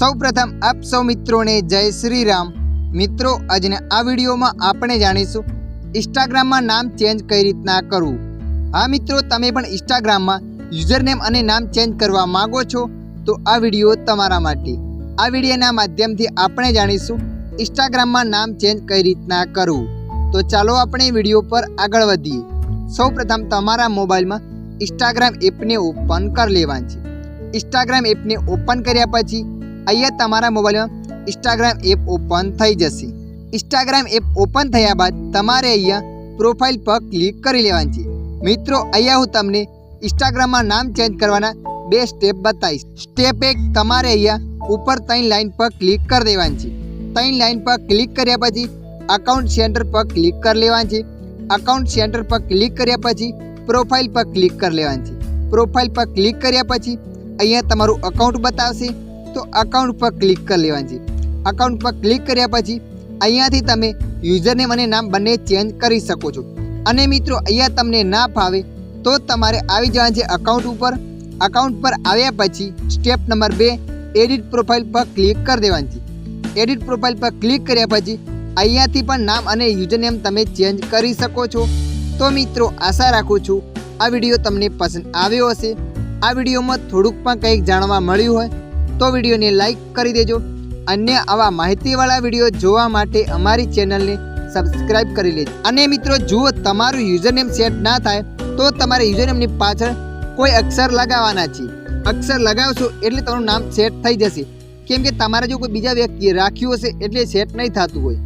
સૌ પ્રથમ આપ સૌ મિત્રોને જય શ્રી રામ મિત્રો, આજના આ વિડીયોમાં આપણે જાણીશું ઇન્સ્ટાગ્રામમાં નામ ચેન્જ કઈ રીતના કરવું. હા મિત્રો, તમે પણ ઇન્સ્ટાગ્રામમાં યુઝરનેમ અને નામ ચેન્જ કરવા માંગો છો, તો આ વીડિયો તમારા માટે. આ વિડીયોના માધ્યમથી આપણે જાણીશું ઇન્સ્ટાગ્રામમાં નામ ચેન્જ કઈ રીતના કરવું. તો ચાલો આપણે વીડિયો પર આગળ વધીએ. સૌ પ્રથમ તમારા મોબાઈલમાં ઇન્સ્ટાગ્રામ એપને ઓપન કરી લેવાની છે. ઇન્સ્ટાગ્રામ એપને ઓપન કર્યા પછી અહીંયા તમારા મોબાઈલમાં ઇન્સ્ટાગ્રામ એપ ઓપન થઈ જશે. ઇન્સ્ટાગ્રામ એપ ઓપન થયા બાદ તમારે અહીંયા પ્રોફાઇલ પર ક્લિક કરી લેવાની છે. મિત્રો, અહીંયા હું તમને ઇન્સ્ટાગ્રામમાં નામ ચેન્જ કરવાના બે સ્ટેપ બતાવીશ. સ્ટેપ એક, તમારે અહીંયા ઉપર ત્રણ લાઈન પર ક્લિક કરી દેવાની છે. ત્રણ લાઇન પર ક્લિક કર્યા પછી અકાઉન્ટ સેન્ટર પર ક્લિક કરી લેવાની છે. અકાઉન્ટ સેન્ટર પર ક્લિક કર્યા પછી પ્રોફાઇલ પર ક્લિક કરી લેવાની છે. પ્રોફાઇલ પર ક્લિક કર્યા પછી અહીંયા તમારું અકાઉન્ટ બતાવશે. તો અકાઉન્ટ પર ક્લિક કરી લેવાની છે. અકાઉન્ટ પર ક્લિક કર્યા પછી અહીંયાથી તમે યુઝરનેમ અને નામ બંને ચેન્જ કરી શકો છો. અને મિત્રો, અહીંયા તમને ના ફાવે તો તમારે આવી જવાનું છે અકાઉન્ટ ઉપર. અકાઉન્ટ પર આવ્યા પછી સ્ટેપ નંબર બે એડિટ પ્રોફાઇલ પર ક્લિક કરી દેવાની છે. એડિટ પ્રોફાઇલ પર ક્લિક કર્યા પછી અહીંયાથી પણ નામ અને યુઝરનેમ તમે ચેન્જ કરી શકો છો. તો મિત્રો, આશા રાખું છું આ વીડિયો તમને પસંદ આવ્યો હશે. આ વિડીયોમાં થોડુંક પણ કંઈક જાણવા મળ્યું હોય તો વિડીયોને લાઇક કરી દેજો. અન્ય આવા માહિતીવાળા વીડિયો જોવા માટે અમારી ચેનલને સબસ્ક્રાઇબ કરી લેજો. અને મિત્રો જુઓ તમારું યુઝરનેમ સેટ ના થાય, તો તમારે યુઝરનેમની પાછળ કોઈ અક્ષર લગાવવાના છે. અક્ષર લગાવશો એટલે તમારું નામ સેટ થઈ જશે. કેમ કે તમારે જો કોઈ બીજા વ્યક્તિએ રાખ્યું હશે, એટલે સેટ નહીં થતું હોય.